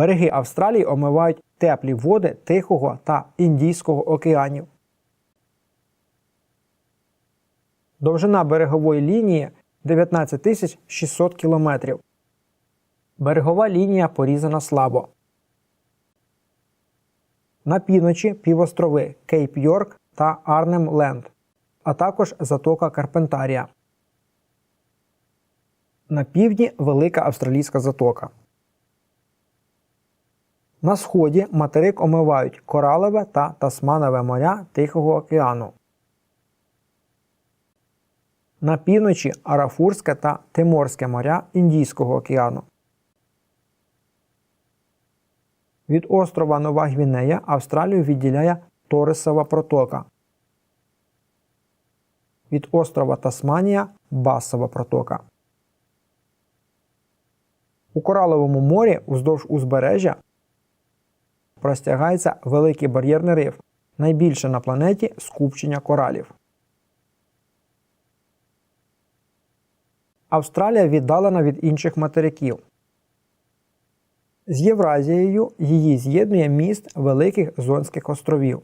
Береги Австралії омивають теплі води Тихого та Індійського океанів. Довжина берегової лінії 19 600 км. Берегова лінія порізана слабо. На півночі півострови Кейп Йорк та Арнем Ленд, а також затока Карпентарія. На півдні Велика Австралійська затока. На сході материк омивають Коралове та Тасманове моря Тихого океану. На півночі Арафурське та Тиморське моря Індійського океану. Від острова Нова Гвінея Австралію відділяє Торисова протока. Від острова Тасманія Басова протока. У Кораловому морі уздовж узбережжя простягається великий бар'єрний риф, найбільше на планеті скупчення коралів. Австралія віддалена від інших материків. З Євразією її з'єднує міст Великих Зонських островів.